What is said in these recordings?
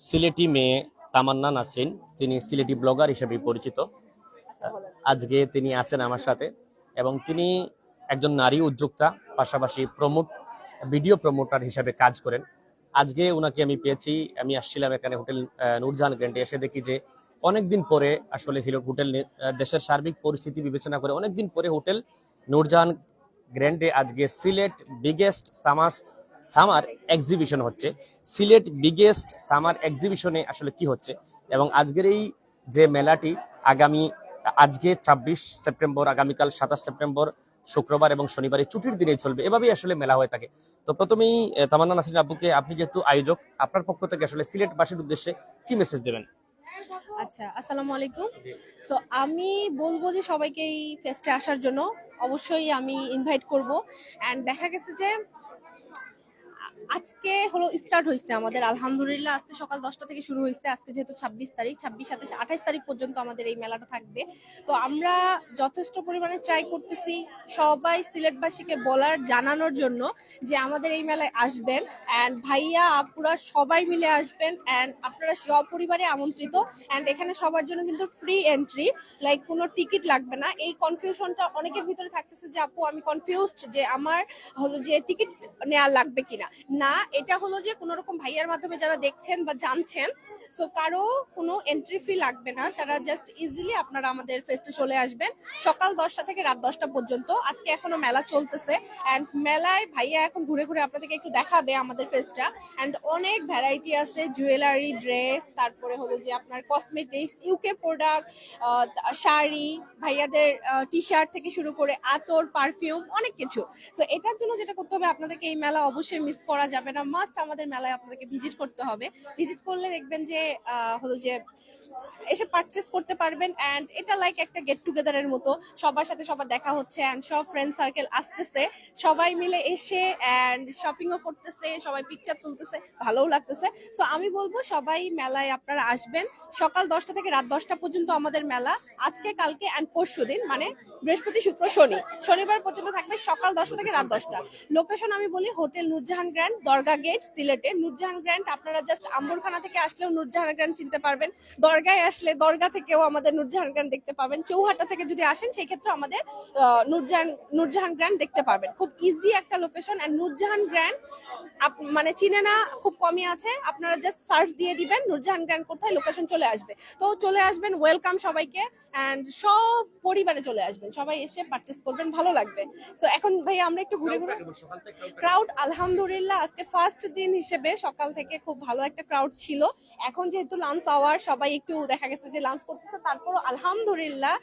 সিলেটি মেয়ে তামান্না নাসরিন। তিনি সিলেটি ব্লগার হিসেবে পরিচিত। আজকে তিনি আছেন আমার সাথে এবং তিনি একজন নারী উদ্যোক্তা, পাশাপাশি প্রমোট, ভিডিও প্রমোটার হিসেবে কাজ করেন। আজকে ওনাকে আমি পেয়েছি, আমি আসছিলাম এখানে হোটেল নূরজাহান গ্র্যান্ডে এসে দেখি যে অনেকদিন পরে আসলে ছিল হোটেল দেশের সার্বিক পরিস্থিতি বিবেচনা করে অনেকদিন পরে হোটেল নূরজাহান গ্র্যান্ডে আজকে Sylhet biggest summer summer exhibition হচ্ছে। সিলেট বিগেস্ট সামার এক্সিবিশনে আসলে কি হচ্ছে? এবং আজকের এই যে মেলাটি, আগামী, আজকে ছাব্বিশ সেপ্টেম্বর, আগামীকাল সাতাশ সেপ্টেম্বর, শুক্রবার এবং শনিবারে ছুটির দিনে চলবে। এভাবেই আসলে মেলা হয়ে থাকে। তো প্রথমেই তামান্না নাসরিন আব্বুকে, আপনি যেহেতু আয়োজক, আপনার পক্ষ থেকে আসলে সিলেটবাসীর উদ্দেশ্যে কি মেসেজ দেবেন? আচ্ছা আসসালামু আলাইকুম। সো আমি বলব যে সবাইকে এই ফেস্টে আসার জন্য অবশ্যই আমি ইনভাইট করব। অ্যান্ড দেখা গেছে যে আজকে হলো স্টার্ট হয়েছে আমাদের, আলহামদুলিল্লাহ আজকে সকাল দশটা থেকে শুরু হয়েছে আজকে যেহেতু ছাব্বিশ তারিখ, ছাব্বিশ সাতাশ, আঠাইশ তারিখ পর্যন্ত আমাদের এই মেলাটা থাকবে। তো আমরা যথেষ্ট পরিমাণে ট্রাই করতেছি সবাই সিলেটবাসীকে বলার, জানানোর জন্য যে আমাদের এই মেলায় আসবেন। অ্যান্ড ভাইয়া, আপুরা সবাই মিলে আসবেন। অ্যান্ড আপনারা সপরিবারে আমন্ত্রিত। অ্যান্ড এখানে সবার জন্য কিন্তু ফ্রি এন্ট্রি লাইক কোনো টিকিট লাগবে না। এই কনফিউশনটা অনেকের ভিতরে থাকতেছে যে, আপু, আমি কনফিউজড যে আমার হলো যে টিকিট নেওয়া লাগবে কিনা? না, এটা হলো যে কোনো রকম ভাইয়ার মাধ্যমে যারা দেখছেন বা জানছেন সো কারও কোনো এন্ট্রি ফি লাগবে না, তারা জাস্ট ইজিলি আপনারা আমাদের ফেস্টে চলে আসবেন। সকাল দশটা থেকে রাত দশটা পর্যন্ত, আজকে এখনও মেলা চলতেছে অ্যান্ড মেলায় ভাইয়া এখন ঘুরে ঘুরে আপনাদেরকে একটু দেখাবে আমাদের ফেস্টটা অ্যান্ড অনেক ভ্যারাইটি আছে জুয়েলারি ড্রেস তারপরে হলো যে আপনার কসমেটিক্স ইউকে প্রোডাক্ট শাড়ি, ভাইয়াদের টি শার্ট থেকে শুরু করে আতর পারফিউম অনেক কিছু। তো এটার জন্য যেটা করতে হবে, আপনাদেরকে এই মেলা অবশ্যই মিস করা যাবে না। মাস্ট আমাদের মেলায় আপনাদেরকে ভিজিট করতে হবে। ভিজিট করলে দেখবেন যে হলো যে এসে পারচেস করতে পারবেন অ্যান্ড এটা লাইক একটা গেট টুগেদারের মতো। সবার সাথে সবার দেখা হচ্ছে অ্যান্ড সব ফ্রেন্ড সার্কেল আসতেছে। সবাই মিলে এসে অ্যান্ড শপিংও করতেছে, সবাই পিকচার তুলতেছে, ভালোও লাগতেছে। তো আমি বলব, সবাই মেলায় আপনারা আসবেন। সকাল দশটা থেকে রাত দশটা পর্যন্ত আমাদের মেলা। আজকে, কালকে অ্যান্ড পরশু দিন মানে বৃহস্পতি, শুক্র, শনি। শনিবার পর্যন্ত থাকবে সকাল দশটা থেকে রাত দশটা। লোকেশন আমি বলি hotel Nurjahan grand Dargah gate সিলেটে নূরজাহান গ্র্যান্ড আপনারা জাস্ট আম্বরখানা থেকে আসলেও নূরজাহান গ্র্যান্ড চিনতে পারবেন। দরগায় আসলে দরগা থেকেও আমাদের নূরজাহান গ্র্যান্ড দেখতে পাবেন। চৌহাটা থেকে যদি আসেন সেই ক্ষেত্রে আমাদের নূরজাহান নূরজাহান গ্র্যান্ড দেখতে পারবেন খুব ইজি একটা লোকেশন অ্যান্ড নূরজাহান গ্র্যান্ড মানে চিনে না খুব কমই আছে। আপনারা জাস্ট সার্চ দিয়ে দিবেন নূরজাহান গ্র্যান্ড কোথায় লোকেশন চলে আসবে। তো চলে আসবেন ওয়েলকাম সবাইকে অ্যান্ড সব পরিবারে চলে আসবেন। সবাই এসে পারচেস করবেন ভালো লাগবে। তো এখন ভাই আমরা একটু ঘুরে ঘুরে ক্রাউড আলহামদুলিল্লাহ আজকে ফার্স্ট দিন হিসেবে সকাল থেকে খুব ভালো একটা ক্রাউড ছিল। এখন যেহেতু লাঞ্চ আওয়ার সবাই একটু দেখা গেছে যে লাঞ্চ করতেছে, তারপরও আলহামদুলিল্লাহ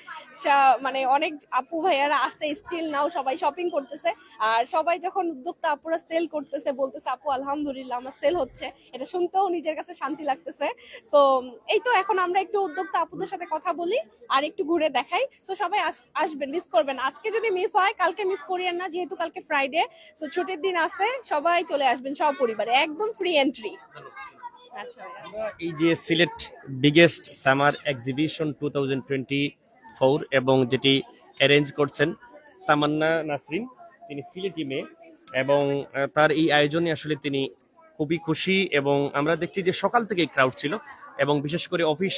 মানে অনেক আপু ভাইয়ারা আসতে স্টিল নাও সবাই শপিং করতেছে। আর সবাই যখন উদ্যোক্তা আপুরা সেল করতেছে, বলতেছে, আপু, আলহামদুলিল্লাহ আমার সেল হচ্ছে। এটা শুনতেও নিজের কাছে শান্তি লাগতেছে। সো এই তো এখন আমরা একটু উদ্যোক্তা আপুদের সাথে কথা বলি, আর একটু ঘুরে দেখাই। সো সবাই আস- আসবেন মিস করবেন। আজকে যদি মিস হয়, কালকে মিস করিয়েন না, যেহেতু কালকে ফ্রাইডে সো ছুটির দিন আছে, সবাই চলে আসবেন সব পরিবারে একদম ফ্রি এন্ট্রি এই যে Sylhet biggest summer exhibition two thousand twenty four এবং যেটি অ্যারেঞ্জ করছেন তামান্না নাসরিন, তিনি সিলেটি মেয়ে এবং তার এই আয়োজনে আসলে তিনি খুবই খুশি এবং আমরা দেখছি যে সকাল থেকেই ক্রাউড ছিল এবং বিশেষ করে অফিস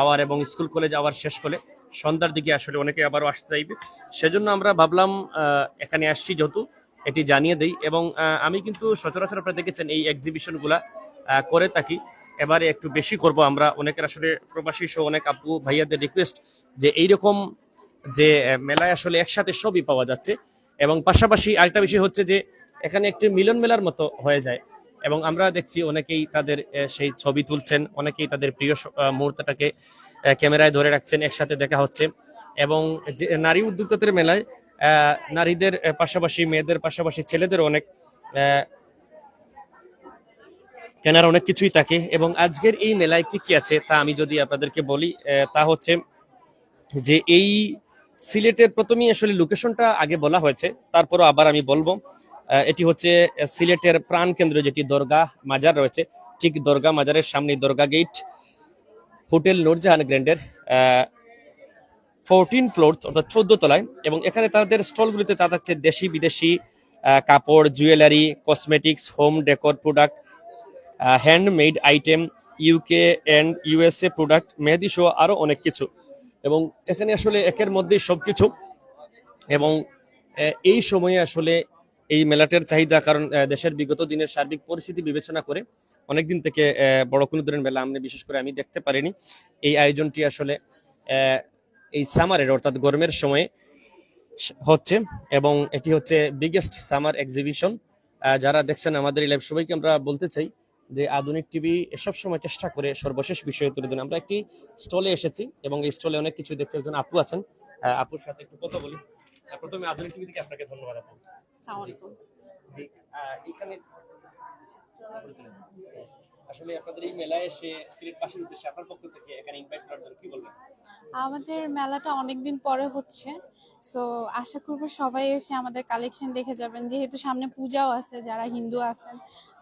আওয়ার এবং স্কুল কলেজ আওয়ার শেষ করে সন্ধ্যার দিকে আসলে অনেকে আবারও আসতে চাইবে। সেজন্য আমরা ভাবলাম এখানে আসছি যেহেতু, এটি জানিয়ে দেই এবং আমি কিন্তু সচরাচর আপনারা দেখেছেন এই এক্সিবিশনগুলা করে থাকি। এবারে একটু বেশি করব আমরা। অনেকের আসলে প্রবাসী সহ অনেক আপু ভাইয়াদের রিকোয়েস্ট যে এইরকম যে মেলায় আসলে একসাথে সবই পাওয়া যাচ্ছে এবং পাশাপাশি আরেকটা বিষয় হচ্ছে যে, এখানে একটি মিলন মেলার মতো হয়ে যায় এবং আমরা দেখছি অনেকেই তাদের সেই ছবি তুলছেন, অনেকেই তাদের প্রিয় মুহূর্তটাকে ক্যামেরায় ধরে রাখছেন, একসাথে দেখা হচ্ছে এবং যে, নারী উদ্যোক্তাদের মেলায় নারীদের পাশাপাশি মেয়েদের, পাশাপাশি ছেলেদের অনেক কেনার অনেক কিছুই থাকে এবং আজকের এই মেলায় কি কি আছে তা আমি যদি আপনাদেরকে বলি তা হচ্ছে যে এই সিলেটের প্রথমেই আসলে লোকেশনটা আগে বলা হয়েছে, তারপরও আবার আমি বলব এটি হচ্ছে সিলেটের প্রাণ কেন্দ্র যেটি দরগা মাজার রয়েছে। ঠিক দরগা মাজারের সামনে দরগা গেট, হোটেল নূরজাহান গ্র্যান্ডের ফোরটিন ফ্লোর অর্থাৎ চোদ্দ তলায় এবং এখানে তাদের স্টলগুলিতে তা থাকছে দেশি বিদেশি কাপড় jewellery cosmetics home decor product handmade item UK and USA product মেহেদি সহ আরও অনেক কিছু। এবং এখানে আসলে একের মধ্যেই সব কিছু এবং এই সময়ে আসলে এই মেলাটার চাহিদা, কারণ দেশের বিগত দিনের সার্বিক পরিস্থিতি বিবেচনা করে অনেকদিন থেকে বড় কোনো ধরনের মেলা আমি বিশেষ করে আমি দেখতে পারিনি। এই আয়োজনটি আসলে এই সামারের, অর্থাৎ গরমের সময়ে হচ্ছে। এবং এটি হচ্ছে বিগেস্ট সামার এক্সিবিশন যারা দেখছেন আমাদের এই লাইভ সবাইকে আমরা বলতে চাই যে আধুনিক টিভি সব সময় চেষ্টা করে সর্বশেষ বিষয় তুলে ধরে আমরা একটি স্টলে এসেছি এবং এই স্টলে অনেক কিছু দেখতে একজন আপু আছেন। আপুর সাথে একটু কথা বলি। প্রথমে আধুনিক টিভি থেকে আপনাকে ধন্যবাদ আপু। এখানে আসলে আপনাদের এই মেলায় এসে সিলেট উদ্দেশ্যে আপনার পক্ষ থেকে এখানে ইনভাইট করার জন্য কি বলবেন? আমাদের মেলাটা অনেকদিন পরে হচ্ছে। সো আশা করব সবাই এসে আমাদের কালেকশন দেখে যাবেন। যেহেতু সামনে পূজাও আছে যারা হিন্দু আছেন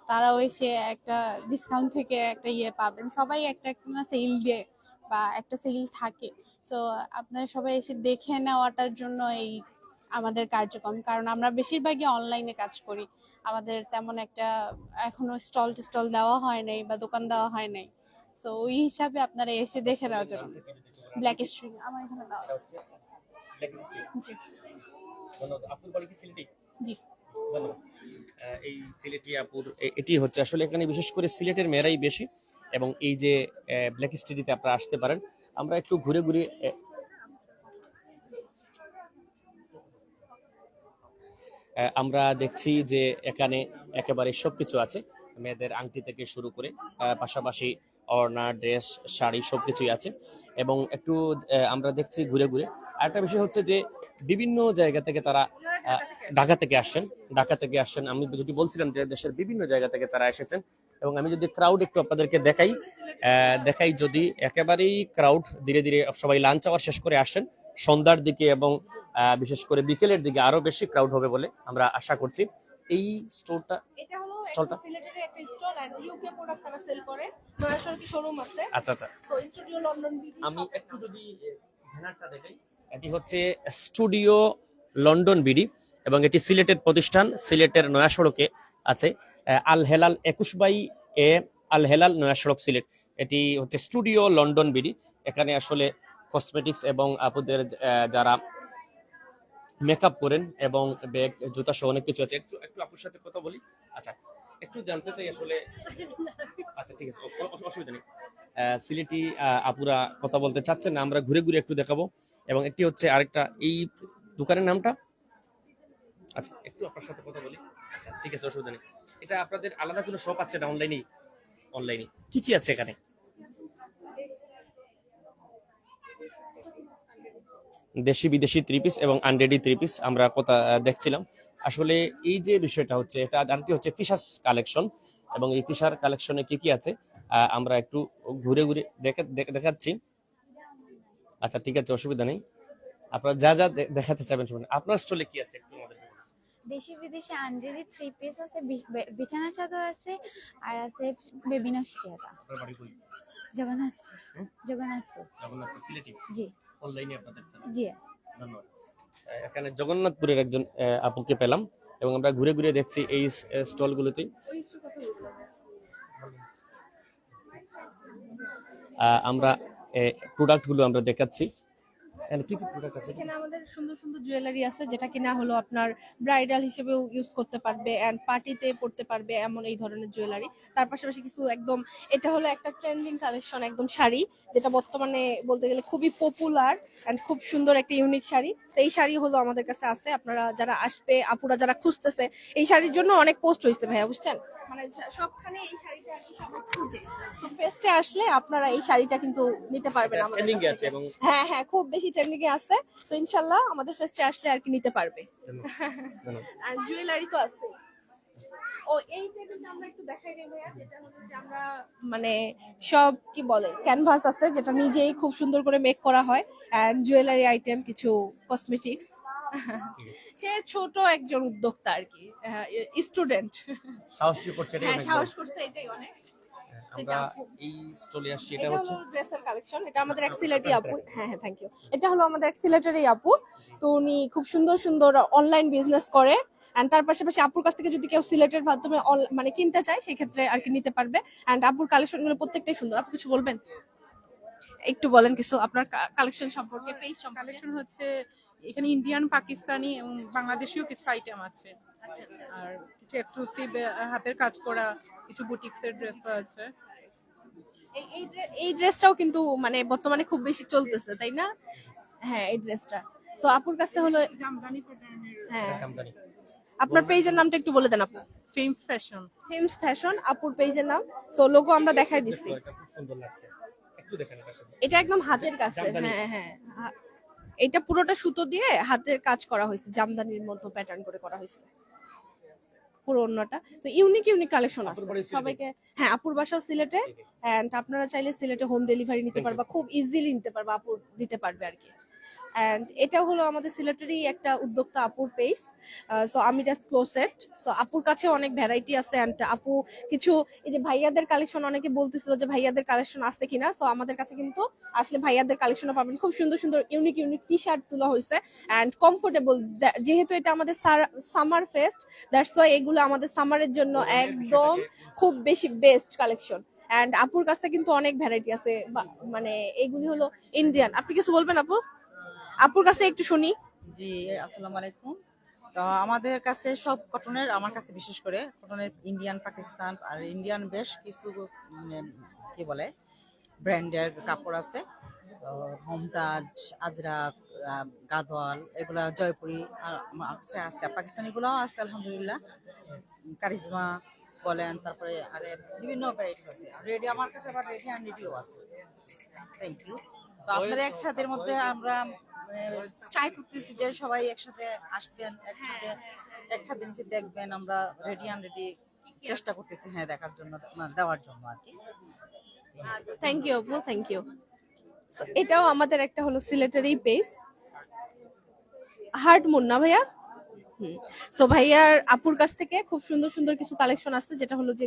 তারাও এসে একটা ডিসকাউন্ট থেকে একটা ইয়ে পাবেন। সবাই একটা একটা না সেল দিয়ে বা একটা সেল থাকে। সো আপনারা সবাই এসে দেখে নেওয়াটার জন্য এই আমাদের কার্যক্রম। কারণ আমরা বেশিরভাগই অনলাইনে কাজ করি। আমাদের তেমন একটা এখনও স্টল টিস্টল দেওয়া হয় নাই বা দোকান দেওয়া হয় নাই। সো ওই হিসাবে আপনারা এসে দেখে নেওয়ার জন্য। ব্ল্যাক স্ট্রিং আমার এখানে দাও এটা হচ্ছে Black জি। ধন্যবাদ। আপুর বাড়ি কি সিলেটি জি। ধন্যবাদ। এই সিলেটি আপুর এটি হচ্ছে আসলে এখানে বিশেষ করে সিলেটের মেয়েরাই বেশি এবং এই যে ব্ল্যাক স্টেডিতে আপনারা আসতে পারেন। আমরা একটু ঘুরে ঘুরে আমরা দেখছি যে এখানে একেবারে সবকিছু আছে, মেয়েদের আংটি থেকে শুরু করে পাশাপাশি অর্না ড্রেস, শাড়ি সবকিছুই আছে এবং একটু আমরা দেখছি ঘুরে ঘুরে। আরেকটা বিষয় হচ্ছে যে বিভিন্ন জায়গা থেকে তারা ঢাকা থেকে আসছেন ঢাকা থেকে আসছেন আমি যেটি বলছিলাম যে দেশের বিভিন্ন জায়গা থেকে তারা এসেছেন এবং আমি যদি ক্রাউড একটু আপনাদেরকে দেখাই দেখাই যদি একেবারেই ক্রাউড ধীরে ধীরে সবাই লাঞ্চ আওয়ার শেষ করে আসেন। সন্ধ্যার দিকে এবং বিশেষ করে বিকেলের দিকে আরও বেশি ক্রাউড হবে বলে আমরা আশা করছি। এই স্টোরটা স্টলটা? সিলেটের একটা স্টল এন্ড ইউকে প্রোডাক্ট তারা সেল করে। নয়াসর কি শোরুম আছে? আচ্ছা আচ্ছা। সো স্টুডিও লন্ডন বিডি আমি একটু যদি ব্যানারটা দেখাই এটি হচ্ছে স্টুডিও লন্ডন বিডি এবং এটি সিলেটের প্রতিষ্ঠান, সিলেটের নয়া সড়কে আছে। আল হেলাল একুশ বাই এ, আল হেলাল নয়া সড়ক সিলেট। এটি হচ্ছে স্টুডিও লন্ডন বিডি। এখানে আসলে কসমেটিক্স এবং আপুদের যারা মেকআপ করেন এবং ব্যাগ জুতা সহ অনেক কিছু আছে। একটু একটু আপুর সাথে কথা বলি। আচ্ছা একটু জানতে চাই আসলে আচ্ছা ঠিক আছে অসুবিধা নেই। সিলেটি আপুরা কথা বলতে চাচ্ছেন আমরা ঘুরে ঘুরে একটু দেখাবো। এবং একটি হচ্ছে আরেকটা, এই দোকানের নামটা? আচ্ছা একটু আপনার সাথে কথা বলি। আচ্ছা ঠিক আছে, অসুবিধা নেই। এটা আপনাদের আলাদা কোনো শপ আছে না অনলাইনে অনলাইনে কি কি আছে এখানে? দেশি বিদেশি থ্রি পিস এবং আনরেডি থ্রি পিস আমরা কথা দেখছিলাম। আসলে এই যে বিষয়টা হচ্ছে, এটা আরেকটি হচ্ছে তিশাস কালেকশন এবং এই তিশার কালেকশনে কি কি আছে আমরা একটু ঘুরে ঘুরে দেখে, দেখ- দেখাচ্ছি। আচ্ছা ঠিক আছে, অসুবিধা নেই। আপনারা যা যা দেখাতে চাবেন শুনুন। আপনার স্টলে কি আছে একটু আমাদের। দেশি বিদেশি আন্ডারি থ্রি পিস আছে বিছানা চাদর আছে আর আছে বেবি নকশিয়াটা আপনার বাড়ি কই জগন্নাথপুর হুম? জগন্নাথপুর। জগন্নাথপুর সিলেটি? জি। অনলাইনে আপনাদের। জি। ধন্যবাদ। এখানে জগন্নাথপুরের একজন আপুকে পেলাম এবং আমরা ঘুরে ঘুরে দেখছি এই স্টলগুলোতে আমরা প্রোডাক্টগুলো আমরা দেখাচ্ছি। এখানে কি কি প্রোডাক্ট আছে? এখানে আমাদের সুন্দর সুন্দর জুয়েলারি আছে, যেটা কিনা হলো আপনার ব্রাইডাল হিসেবেও ইউজ করতে পারবে এন্ড পার্টিতে পড়তে পারবে এমন এই ধরনের জুয়েলারি তার পাশাপাশি কিছু একদম, এটা হলো একটা ট্রেন্ডিং কালেকশন একদম শাড়ি, যেটা বর্তমানে বলতে গেলে খুবই পপুলার এন্ড খুব সুন্দর একটা ইউনিক শাড়ি। এই শাড়ি হলো আমাদের কাছে আছে, আপনারা যারা আসবে, আপুরা যারা খুঁজতেছে, এই শাড়ির জন্য অনেক পোস্ট হয়েছে ভাইয়া, বুঝছেন? মানে সবখানে এই শাড়িটা খুঁজে তো ফেস্টে আসলে আপনারা এই শাড়িটা কিন্তু নিতে পারবেন আমাদের আছে এবং হ্যাঁ হ্যাঁ খুব বেশি ট্রেন্ডিং এ আছে। তো ইনশাল্লাহ আমাদের ফেস্টে আসলে আর কি নিতে পারবে। আর জুয়েলারি তো আছে। ও এই টেবিলটা আমরা একটু দেখাই দেবো যেটা যে আমরা মানে সব কি বলে ক্যানভাস আছে যেটা নিজেই খুব সুন্দর করে মেক করা হয়। এন্ড জুয়েলারি আইটেম কিছু কসমেটিক্স সে ছোট একজন উদ্যোক্তা আর কি স্টুডেন্ট সাহস করছে এটাই হ্যাঁ অনেক সাহস করছে এটাই অনেক। আমরা এই স্টলে আসছি এটা হচ্ছে ড্রেসের কালেকশন এটা আমাদের এক সিলেটি আপু হ্যাঁ হ্যাঁ থ্যাংক ইউ এটা হলো আমাদের এক সিলেটেরই আপু তো উনি খুব সুন্দর সুন্দর অনলাইন বিজনেস করে অ্যান্ড তার পাশাপাশি আপুর কাছ থেকে যদি কেউ সিলেটের মাধ্যমে মানে কিনতে চায় সেক্ষেত্রে আর কি নিতে পারবে। অ্যান্ড আপুর কালেকশনগুলো প্রত্যেকটাই সুন্দর। আপু কিছু বলবেন? একটু বলেন কিছু আপনার কালেকশন সম্পর্কে পেজ সম্পর্কে। কালেকশন হচ্ছে এখানে ইন্ডিয়ান পাকিস্তানি এবং বাংলাদেশিও কিছু আইটেম আছে। আর কিছু এক্সক্লুসিভ হাতের কাজ করা কিছু বুটিক্সের ড্রেস আছে। এই- এই ড্রে- এই ড্রেসটাও কিন্তু মানে বর্তমানে খুব বেশি চলতেছে তাই না? হ্যাঁ এই ড্রেসটা তো আপুর কাছে হলো জামদানি প্যাটার্নের হ্যাঁ। জামদানি। আপনার পেজের নামটা একটু বলে দেন আপু। ফেমস ফ্যাশন ফেমস ফ্যাশন আপুর পেজের নাম। সো লোগো আমরা দেখাই দিচ্ছি। এটা খুব সুন্দর লাগছে। একটু দেখেন এটা। একদম হাতের কাছে। হ্যাঁ হ্যাঁ। এটা পুরোটা সুতো দিয়ে হাতের কাজ করা হয়েছে জামদানির মতো প্যাটার্ন করে করা হয়েছে। পুরো অন্যটা। তো ইউনিক ইউনিক কালেকশন আছে। সবাইকে হ্যাঁ আপুর বাসাও সিলেটে এন্ড আপনারা চাইলে সিলেটে হোম ডেলিভারি নিতে পারবা খুব ইজিলি নিতে পারবা আপুর দিতে পারবে আর কি। এন্ড এটা হলো আমাদের সিলেটেরই একটা উদ্যোক্তা আপুর page so Amira's closet so আপুর কাছে অনেক ভ্যারাইটি আছে এন্ড আপু কিছু এই যে ভাইয়াদের কালেকশন অনেকে বলতেছিল যে ভাইয়াদের কালেকশন আছে কিনা। সো আমাদের কাছে কিন্তু আসলে ভাইয়াদের কালেকশনও পাবেন। খুব সুন্দর সুন্দর ইউনিক ইউনিক টি শার্ট তোলা হয়েছে। অ্যান্ড কমফোর্টেবল যেহেতু এটা আমাদের সামার ফেস্ট দ্যাটস ওয়াই এগুলো আমাদের সামারের জন্য একদম খুব বেশি বেস্ট কালেকশন অ্যান্ড আপুর কাছে কিন্তু অনেক ভ্যারাইটি আছে। মানে এগুলি হলো ইন্ডিয়ান আপনি কিছু বলবেন আপু? আপুর কাছে একটু শুনি। জি আসসালামু আলাইকুম। তো আমাদের কাছে সব কটনের আমার কাছে বিশেষ করে কটনের ইন্ডিয়ান পাকিস্তান আর ইন্ডিয়ান বেশ কিছু মানে, কি বলে ব্র্যান্ডের কাপড় আছে। মমতাজ আজরাক গাদওয়াল এগুলা জয়পুরি আর আমার কাছে আছে। পাকিস্তানিগুলোও আছে আলহামদুলিল্লাহ। কারিজমা বলেন তারপরে আরে বিভিন্ন ভ্যারাইটিস আছে। রেডি আমার কাছে আবার রেডি অ্যান্ড রেডিও আছে। থ্যাংক ইউ তো আপনাদের একসাথের মধ্যে আমরা ট্রাই করতেছি যে সবাই একসাথে আসবেন, একসাথে একসাথে নিচে দেখবেন, আমরা রেডি আন রেডি চেষ্টা করতেছি হ্যাঁ দেখার জন্য দেওয়ার জন্য আর কি। থ্যাংক ইউ আপু থ্যাংক ইউ এটাও আমাদের একটা হলো সিলেটারি পেজ হার্ট মুন্না ভাইয়া? সো ভাইয়ার আপুর কাছ থেকে খুব সুন্দর সুন্দর কিছু কালেকশন আছে যেটা হলো যে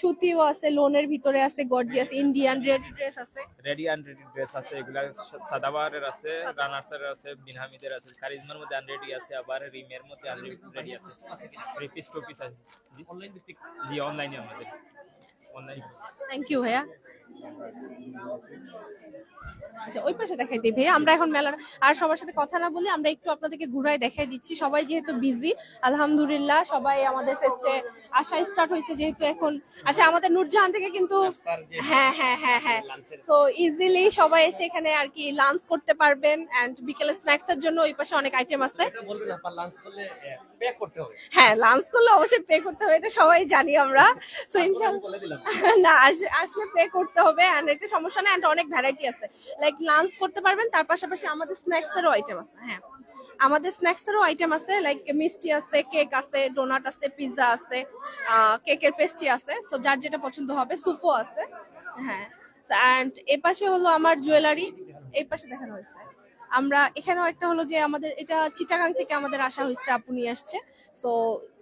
সুতিও আছে লোনের ভিতরে আছে গর্জিয়াস ইন্ডিয়ান রেডি ড্রেস আছে। রেডি আনরেডি ড্রেস আছে এগুলা সাদাবারের আছে রানার্সের আছে বিনহামিদের আছে কারিজমার মধ্যে আনরেডি আছে আবার রিমের মধ্যে আনরেডি আছে। থ্রি পিস টু পিস আছে। অনলাইন জি অনলাইনে আমাদের। অনলাইন থ্যাংক ইউ ভাইয়া। আচ্ছা ওই পাশে দেখাই দিই ভাইয়া আমরা এখন মেলার আর সবার সাথে কথা না বলে আমরা একটু আপনাদেরকে ঘুরাই দেখাই দিচ্ছি। সবাই যেহেতু বিজি আলহামদুলিল্লাহ সবাই আমাদের ফেস্টে আসা স্টার্ট হয়েছে যেহেতু এখন। আচ্ছা আমাদের নূরজাহান থেকে কিন্তু হ্যাঁ হ্যাঁ হ্যাঁ হ্যাঁ। তো ইজিলি সবাই এসে এখানে আর কি লাঞ্চ করতে পারবেন এন্ড বিকেলে স্ন্যাক্স এর জন্য ওই পাশে অনেক আইটেম আছে। হ্যাঁ লাঞ্চ করলে অবশ্যই পে করতে হবে এটা সবাই জানি আমরা। সো না আস- আসলে পে করতে হবে এটা সমস্যা না এন্ড অনেক ভ্যারাইটি আছে। লাইক লাঞ্চ করতে পারবেন, তার পাশাপাশি আমাদের স্ন্যাক্স এরও আইটেম আছে হ্যাঁ। আমাদের স্ন্যাক্স এরও আইটেম আছে লাইক মিষ্টি আছে কেক আছে ডোনাট আছে পিৎজা আছে কেকের পেস্ট্রি আছে সো যার যেটা পছন্দ হবে সুপো আছে হ্যাঁ। অ্যান্ড এ পাশে হলো আমার জুয়েলারি এই পাশে দেখানো হয়েছে। আমরা, এখানেও একটা হলো যে আমাদের, এটা চিটাগাং থেকে আমাদের আসা হয়েছে, আপু নিয়ে আসছে। সো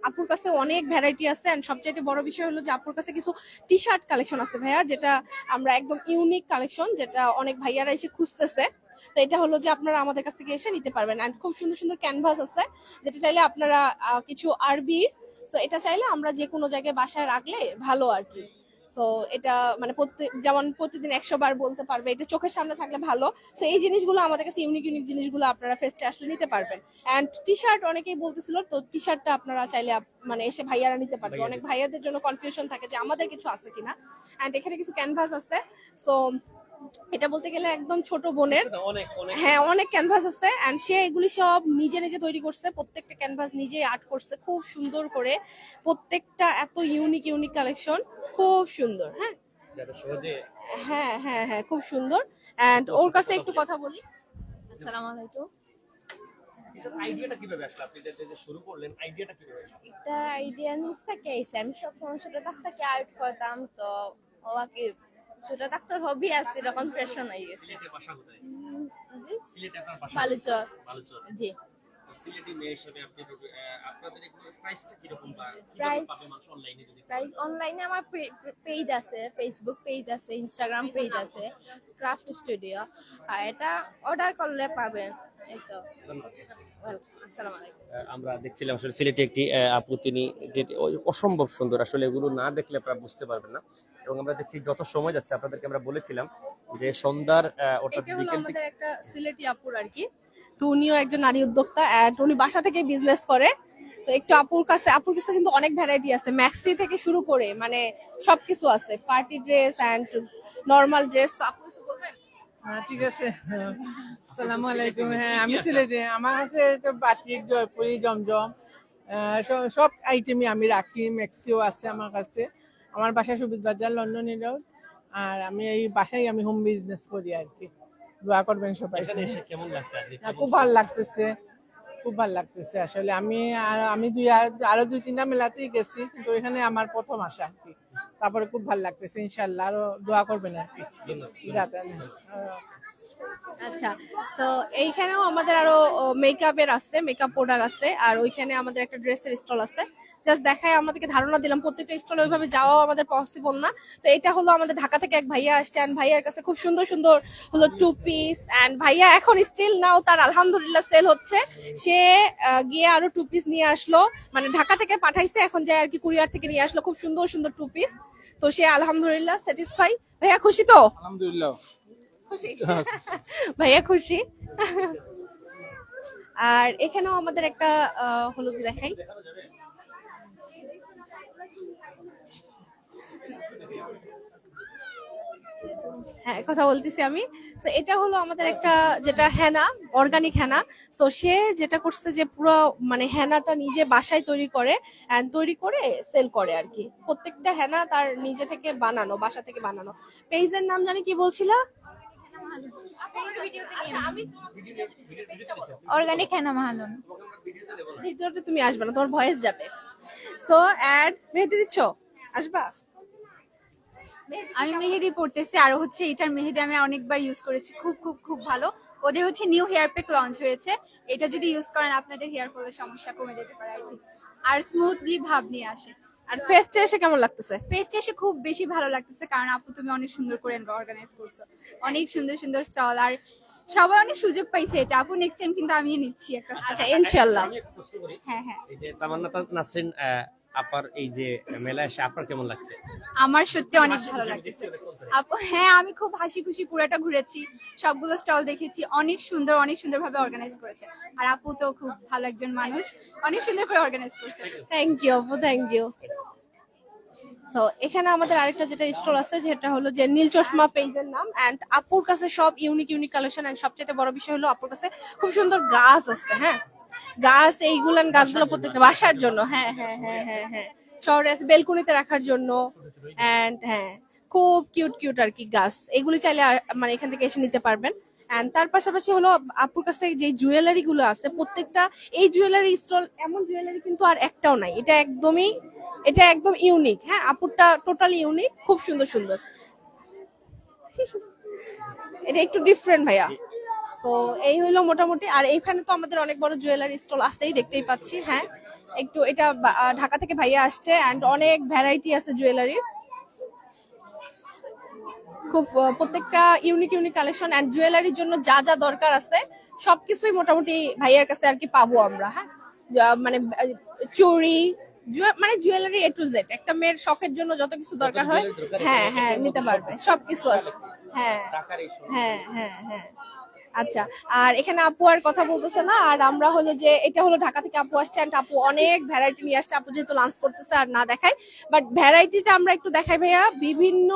আপুর কাছে অনেক ভ্যারাইটি আছে এন্ড সবচাইতে বড় বিষয় হলো যে আপুর কাছে কিছু টি শার্ট কালেকশন আছে ভাইয়া, যেটা আমরা একদম ইউনিক কালেকশন যেটা অনেক ভাইয়ারা এসে খুঁজতেছে। তো এটা হলো যে আপনারা আমাদের কাছ থেকে এসে নিতে পারবেন। এন্ড খুব সুন্দর সুন্দর ক্যানভাস আছে, যেটা চাইলে আপনারা কিছু আরবি, তো এটা চাইলে আমরা যে কোনো জায়গায় বাসায় রাখলে ভালো আর কি। সো এটা মানে যেমন প্রতিদিন একশো বার বলতে পারবে এটা চোখের সামনে থাকলে ভালো। সো এই জিনিসগুলো আমাদের কাছে ইউনিক ইউনিক জিনিসগুলো আপনারা ফেস্টে আসলে নিতে পারবেন। অ্যান্ড টি শার্ট অনেকেই বলতেছিল তো টি শার্টটা আপনারা চাইলে মানে এসে ভাইয়ারা নিতে পারবে। অনেক ভাইয়াদের জন্য কনফিউশন থাকে যে আমাদের কিছু আছে কিনা। অ্যান্ড এখানে কিছু ক্যানভাস আছে। সো এটা বলতে গেলে একদম ছোট বোনের। অনেক অনেক হ্যাঁ অনেক ক্যানভাস আছে। এন্ড সে এগুলি সব নিজে নিজে তৈরি করছে। প্রত্যেকটা ক্যানভাস নিজে আর্ট করছে। খুব সুন্দর করে। প্রত্যেকটা এত ইউনিক ইউনিক কালেকশন খুব সুন্দর হ্যাঁ? হ্যাঁ হ্যাঁ হ্যাঁ খুব সুন্দর। এন্ড ওর কাছে একটু কথা বলি। আসসালামু আলাইকুম। আইডিয়াটা কীভাবে আসলো? আপনি যে শুরু করলেন আইডিয়াটা কীভাবে আসলো? একটা আইডিয়া নিজ থেকে আইসে আমি সবসময় ছোট থাকতে আর্ট করতাম তো ওকে ছোট থাকতে হবি আছে এরকম প্রেশন হয়ে গেছে। সিলেটে বাসা কোথায়? জি? সিলেটে আপনার বাসা বালুচর। বালুচর। জি। সিলেটি মেয়ে হিসেবে আপনি আপনাদের প্রাইসটা বা কীভাবে পাবে মানুষ অনলাইনে যদি প্রাইস অনলাইনে আমার পেজ আছে ফেসবুক পেজ আছে ইনস্টাগ্রাম পেজ আছে ক্রাফট স্টুডিও এটা অর্ডার করলে পাবেন এই তো। ধন্যবাদ। আমরা দেখছিলাম আসলে সিলেটে একটি আপু তিনি যে অসম্ভব সুন্দর আসলে এগুলো না দেখলে আপনারা বুঝতে পারবেন না। এবং আমরা দেখছি যত সময় যাচ্ছে আপনাদেরকে আমরা বলেছিলাম যে সন্ধ্যার অর্থাৎ বিকেল থেকে একটা সিলেটি আপুর আর কি। তো উনিও একজন নারী উদ্যোক্তা অ্যান্ড উনি বাসা থেকে বিজনেস করে। তো একটু আপুর কাছে আপুর কাছে কিন্তু অনেক ভ্যারাইটি আছে। ম্যাক্সি থেকে শুরু করে মানে সবকিছু আছে। Party dress and normal dress আপু ঠিক আছে। সালামু আলাইকুম। হ্যাঁ আমি সিলেটে আমার কাছে তো বাটিক জয়পুরি জমজম সব- আইটেমই আমি রাখি। ম্যাক্সিও আছে আমার কাছে। আমার বাসা সুবিধ বাজার লন্ডন রোড। আর আমি এই বাসায় আমি হোম বিজনেস করি আর কি। দোয়া করবেন সবাই। কেমন খুব ভালো লাগতেছে। খুব ভালো লাগতেছে। আসলে আমি আর আমি দুই আরও দুই তিনটা মেলাতেই গেছি। কিন্তু এখানে আমার প্রথম আসা আর কি। তারপরে খুব ভালো লাগতেছে ইনশাল্লাহ। আরও দোয়া করবেন আর কি। আচ্ছা তো এইখানেও আমাদের আরও মেকআপের আছে মেকআপ প্রোডাক্ট আছে আর ওইখানে আমাদের একটা ড্রেসের স্টল আছে। জাস্ট দেখায়, আমাদেরকে ধারণা দিলাম, প্রত্যেকটা স্টলে ওইভাবে যাওয়াও আমাদের পসিবল না। তো এটা হলো আমাদের ঢাকা থেকে এক ভাইয়া আসছে, and ভাইয়ার কাছে খুব সুন্দর সুন্দর হলো টু পিস এন্ড ভাইয়া এখন স্টিল নাও তার আলহামদুলিল্লাহ সেল হচ্ছে। সে গিয়ে আরও টু পিস নিয়ে আসলো। মানে ঢাকা থেকে পাঠাইছে, এখন যায় আর কি কুরিয়ার থেকে নিয়ে আসলো। খুব সুন্দর সুন্দর টু পিস তো সে আলহামদুলিল্লাহ স্যাটিসফাই ভাইয়া খুশি তো? আলহামদুলিল্লাহ। খুশি? ভাইয়া খুশি? আর এখানেও আমাদের একটা হলুদ দেখাই। হ্যাঁ কথা বলতেছি আমি। তো এটা হলো আমাদের একটা যেটা হেনা অর্গানিক হেনা। তো সে যেটা করছে যে পুরো মানে হেনাটা নিজে বাসায় তৈরি করে তৈরি করে সেল করে আর কি। প্রত্যেকটা হেনা তার নিজে থেকে বানানো বাসা থেকে বানানো। পেজের নাম জানি কি বলছিলা? অর্গানিক হেনা ভিডিওতে তুমি আসবে না তোমার ভয়েস যাবে। সো অ্যাড মেহেদি দিচ্ছ? আসবা? আমি মেহেদি পড়তেছি আর হচ্ছে এটার মেহেদি আমি অনেকবার ইউজ করেছি খুব খুব খুব ভালো। ওদের হচ্ছে নিউ হেয়ার প্যাক লঞ্চ হয়েছে। এটা যদি ইউজ করেন আপনাদের হেয়ার ফলের সমস্যা কমে যেতে পারে আর স্মুথলি ভাব নিয়ে আসে। আর ফেস্টে এসে কেমন লাগতেছে? ফেস্টে এসে খুব বেশি ভালো লাগতেছে কারণ আপু তুমি অনেক সুন্দর করে অর্গানাইজ করছ। অনেক সুন্দর সুন্দর স্টল আর সবাই অনেক সুযোগ পাইছে এটা। আপু নেক্সট টাইম কিন্তু আমি নিচ্ছি একটা আচ্ছা করি। হ্যাঁ হ্যাঁ। এই যে তামান্না নাসরিন আপার এই যে মেলা এসে আপনার কেমন লাগছে? আমার সত্যি অনেক ভালো লাগছে। আপু হ্যাঁ আমি খুব হাসি খুশি পুরাটা ঘুরেছি। সবগুলো স্টল দেখেছি। অনেক সুন্দর অনেক সুন্দর ভাবে অর্গানাইজ করেছে। আর আপু তো খুব ভালো একজন মানুষ। অনেক সুন্দর করে অর্গানাইজ করেছে। থ্যাংক ইউ আপু থ্যাংক ইউ তো এখানে আমাদের আরেকটা যেটা স্টোর আছে যেটা হলো যে নীল চশমা পেজের নাম। এন্ড আপুর কাছে সব ইউনিক ইউনিক কালেকশন এন্ড সবচেয়ে বড় বিষয় হলো আপুর কাছে খুব সুন্দর গাছ আছে হ্যাঁ? গাছ এইগুলান গাছগুলো প্রত্যেকটা বাসার জন্য। হ্যাঁ হ্যাঁ হ্যাঁ হ্যাঁ হ্যাঁ। শহরে আছে বেলকুনিতে রাখার জন্য। এন্ড হ্যাঁ খুব কিউট কিউট আর কি গাছ। এগুলি চাইলে মানে এখান থেকে এসে নিতে পারবেন। এন্ড তার পাশাপাশি হলো আপুর কাছ থেকে যে জুয়েলারি গুলো আছে প্রত্যেকটা এই জুয়েলারি স্টল এমন জুয়েলারি কিন্তু আর একটাও নাই। এটা একদমই এটা একদম ইউনিক হ্যাঁ আপুরটা টোটালি ইউনিক খুব সুন্দর সুন্দর। এটা একটু ডিফারেন্ট ভাইয়া। তো এই হলো মোটামুটি আর এইখানে তো আমাদের অনেক বড় জুয়েলারি স্টল আসতেই দেখতেই পাচ্ছি হ্যাঁ। একটু এটা ঢাকা থেকে ভাইয়া আসছে এন্ড অনেক ভ্যারাইটি আছে জুয়েলারির খুব প্রত্যেকটা ইউনিক ইউনিক কালেকশন অ্যান্ড জুয়েলারির জন্য যা যা দরকার আছে সবকিছুই মোটামুটি ভাইয়ার কাছে আর কি পাবো আমরা হ্যাঁ। মানে চুরি মানে জুয়েলারি এ টু জেড একটা মেয়ের শখের জন্য যত কিছু দরকার হয় হ্যাঁ হ্যাঁ নিতে পারবে সবকিছু আছে। হ্যাঁ হ্যাঁ হ্যাঁ হ্যাঁ। আচ্ছা আর এখানে আপু আর কথা বলতেছে না, আর আমরা হলো যে, এটা হলো ঢাকা থেকে আপু আসছে, and আপু অনেক ভ্যারাইটি নিয়ে আসছে, আপু যেহেতু লাঞ্চ করতেছে আর না দেখায় বাট ভ্যারাইটিটা আমরা একটু দেখাই ভাইয়া, বিভিন্ন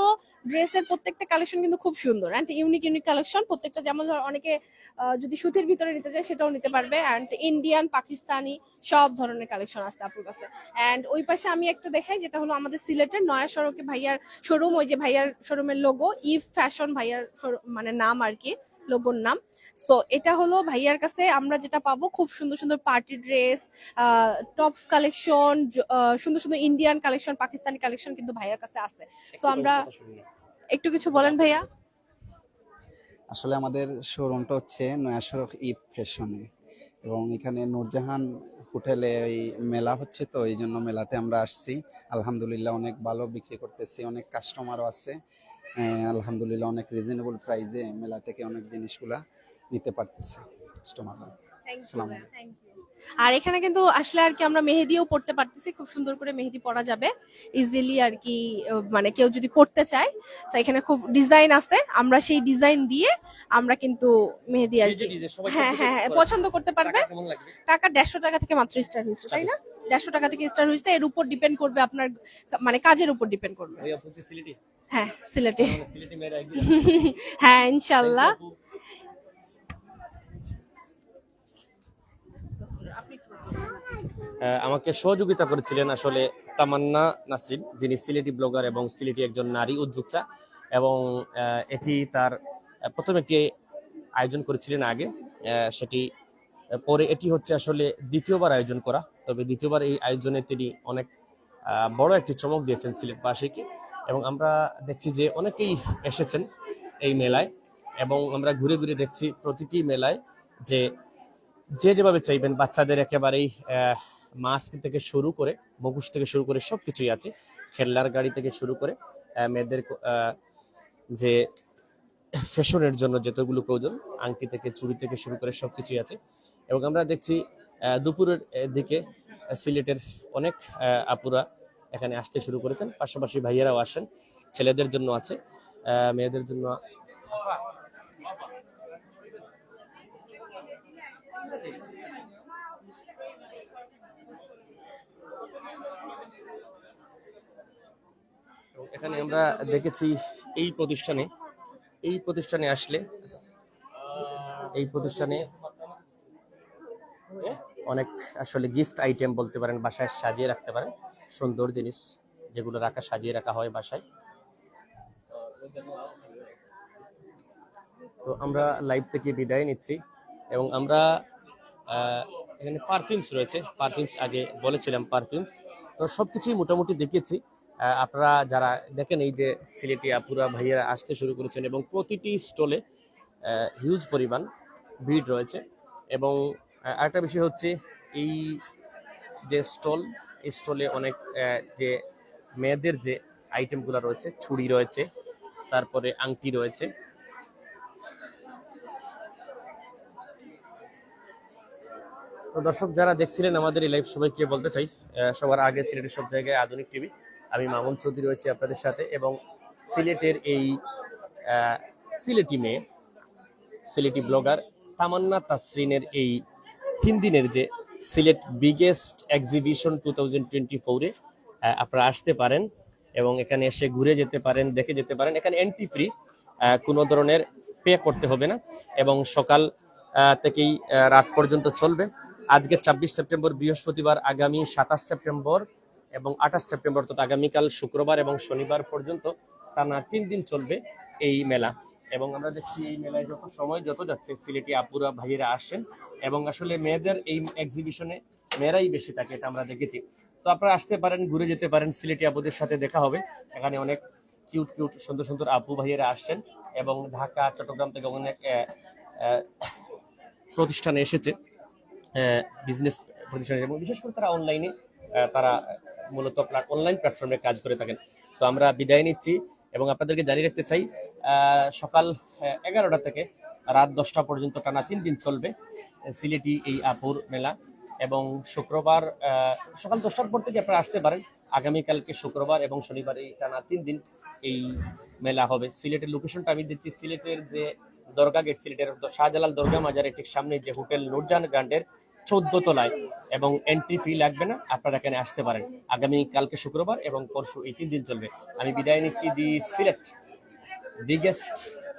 ড্রেসের প্রত্যেকটা কালেকশন কিন্তু খুব সুন্দর অ্যান্ড ইউনিক ইউনিক কালেকশন প্রত্যেকটা যেমন ধর অনেকে যদি সুতির ভিতরে নিতে চায় সেটাও নিতে পারবে অ্যান্ড ইন্ডিয়ান পাকিস্তানি সব ধরনের কালেকশন আছে আপুর কাছে অ্যান্ড ওই পাশে আমি একটা দেখাই, যেটা হলো আমাদের সিলেটের নয়া সড়কে ভাইয়ার শোরুম ওই যে ভাইয়ার শোরুমের লোগো ইফ ফ্যাশন ভাইয়ার মানে নাম আর কি লোগোর নাম। তো এটা হলো ভাইয়ার কাছে আমরা যেটা পাবো খুব সুন্দর সুন্দর পার্টি ড্রেস টপস কালেকশন সুন্দর সুন্দর ইন্ডিয়ান কালেকশন পাকিস্তানি কালেকশন কিন্তু ভাইয়ার কাছে আছে। তো আমরা একটু কিছু বলেন ভাইয়া। আসলে আমাদের শোরুমটা হচ্ছে নয়া সড়ক ইপ ফ্যাশনে এবং এখানে নূরজাহান হোটেলে এই মেলা হচ্ছে তো এই জন্য মেলাতে আমরা আসছি। আলহামদুলিল্লাহ অনেক ভালো বিক্রি করতেছি অনেক কাস্টমারও আছে। আলহামদুলিল্লাহ অনেক রিজনেবল প্রাইসে মেলা থেকে অনেক জিনিসগুলা নিতে পারতেছে কাস্টমাররা আসসালামু আলাইকুম। থ্যাংক ইউ আর এখানে কিন্তু আসলে আর কি আমরা মেহেদিও পড়তে পারতেছি খুব সুন্দর করে মেহেদি পরা যাবে। ইজিলি আর কি মানে কেউ যদি পড়তে চায় তো এখানে খুব ডিজাইন আছে। আমরা সেই ডিজাইন দিয়ে আমরা কিন্তু মেহেদি আর কি হ্যাঁ হ্যাঁ হ্যাঁ পছন্দ করতে পারবে। টাকা দেড়শো টাকা থেকে মাত্র স্টার্ট হচ্ছে তাই না? দেড়শো টাকা থেকে স্টার্ট হচ্ছে এর উপর ডিপেন্ড করবে আপনার মানে কাজের উপর ডিপেন্ড করবে। হ্যাঁ সিলেটে। হ্যাঁ ইনশাল্লাহ। আমাকে সহযোগিতা করেছিলেন আসলে তামান্না নাসরিন যিনি সিলেটি ব্লগার এবং সিলেটি একজন নারী উদ্যোক্তা। এবং এটি তার প্রথম একটি আয়োজন করেছিলেন আগে। সেটি পরে এটি হচ্ছে আসলে দ্বিতীয়বার আয়োজন করা। তবে দ্বিতীয়বার এই আয়োজনে তিনি অনেক বড় একটি চমক দিয়েছেন সিলেটবাসীকে। এবং আমরা দেখছি যে অনেকেই এসেছেন এই মেলায় এবং আমরা ঘুরে ঘুরে দেখছি প্রতিটি মেলায় যে যে যেভাবে চাইবেন, বাচ্চাদের একেবারেই মাস্ক থেকে শুরু করে, মুখোশ থেকে শুরু করে সব কিছুই আছে, খেলনার গাড়ি থেকে শুরু করে মেয়েদের যে ফ্যাশনের জন্য যতগুলো প্রয়োজন, আংটি থেকে, চুড়ি থেকে শুরু করে সব কিছুই আছে এবং আমরা দেখছি দুপুরের দিকে সিলেটের অনেক আপুরা এখানে আসতে শুরু করেছেন। পাশাপাশি ভাইয়েরাও আসেন। ছেলেদের জন্য আছে মেয়েদের জন্য এখানে আমরা দেখেছি এই প্রতিষ্ঠানে এই প্রতিষ্ঠানে আসলে, এই প্রতিষ্ঠানে অনেক আসলে গিফট আইটেম বলতে পারেন, বাসায় সাজিয়ে রাখতে পারেন। সুন্দর জিনিস যেগুলো রাখা, সাজিয়ে রাখা হয় বাসায়। তো আমরা লাইভ থেকে বিদায় নিচ্ছি এবং আমরা এখানে পারফিউমস রয়েছে। পারফিউমস আগে বলেছিলাম পারফিউমস তো সব কিছুই মোটামুটি দেখেছি আপনারা যারা দেখেন এই যে সিলেটি আপুরা, ভাইয়ারা আসতে শুরু করেছেন এবং প্রতিটি স্টলে হিউজ পরিমাণ ভিড় রয়েছে। এবং আরেকটা বিষয় হচ্ছে এই যে স্টল স্টলে অনেক যে মেয়েদের যে আইটেমগুলো রয়েছে, ছুরি রয়েছে, তারপরে আংটি রয়েছে। তো দর্শক, যারা দেখছিলেন আমাদের এই লাইভ সবাইকে বলতে চাই সবার আগে সিলেটের সব জায়গায় আধুনিক টিভি। আমি মামুন চৌধুরী রয়েছে আপনাদের সাথে এবং সিলেটের এই সিলেটি মেয়ে, সিলেটি ব্লগার তামান্না তাসরিনের এই তিন দিনের যে Sylhet biggest exhibition two thousand twenty ফোরে আপনারা আসতে পারেন এবং এখানে এসে ঘুরে যেতে পারেন, দেখে যেতে পারেন। এখানে এন্ট্রি ফ্রি কোনো ধরনের পে করতে হবে না এবং সকাল থেকেই রাত পর্যন্ত চলবে। আজকে ছাব্বিশ সেপ্টেম্বর, বৃহস্পতিবার, আগামী সাতাশ সেপ্টেম্বর এবং আঠাশ সেপ্টেম্বর, অর্থাৎ আগামীকাল শুক্রবার এবং শনিবার পর্যন্ত টানা তিন দিন চলবে এই মেলা। এবং আমরা দেখছি এই মেলায় যত সময় যত যাচ্ছে, সিলেটি আপুরা, ভাইয়েরা আসছেন এবং আসলে মেয়েদের এই এক্সিবিশনে মেয়েরাই বেশি থাকে এটা আমরা দেখেছি। তো আপনারা আসতে পারেন, ঘুরে যেতে পারেন, সিলেটি আপুদের সাথে দেখা হবে। এখানে অনেক কিউট কিউট সুন্দর সুন্দর আপু, ভাইয়েরা আসছেন এবং ঢাকা, চট্টগ্রাম থেকে অনেক প্রতিষ্ঠানে এসেছে বিজনেস প্রতিষ্ঠানে। এবং বিশেষ করে তারা অনলাইনে তারা মূলত অনলাইন প্ল্যাটফর্মে কাজ করে থাকেন। তো আমরা বিদায় নিচ্ছি। এবং আপনাদেরকে জানিয়ে রাখতে চাই সকাল এগারোটা থেকে রাত দশটা পর্যন্ত টানা তিন দিন চলবে সিলেটি এই আপুর মেলা এবং শুক্রবার সকাল দশটার পর থেকে আপনারা আসতে পারেন। আগামীকালকে শুক্রবার এবং শনিবার এই টানা তিন দিন এই মেলা হবে। সিলেটের লোকেশনটা আমি দিচ্ছি সিলেটের যে দরগা গেট সিলেটের শাহজালাল দরগা মাজারের ঠিক সামনে যে হোটেল নুরজান গ্রান্ডের চোদ্দ তলায় এবং এন্ট্রি ফি লাগবে না, আপনারা এখানে আসতে পারেন। আগামী কালকে শুক্রবার এবং পরশু এই তিন দিন চলবে। আমি বিদায় নিচ্ছি the select biggest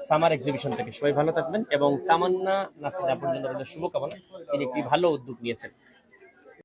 summer exhibition থেকে। সবাই ভালো থাকবেন এবং তামান্না নাসিনা পর্যন্ত শুভকামনা। তিনি একটি ভালো উদ্যোগ নিয়েছেন।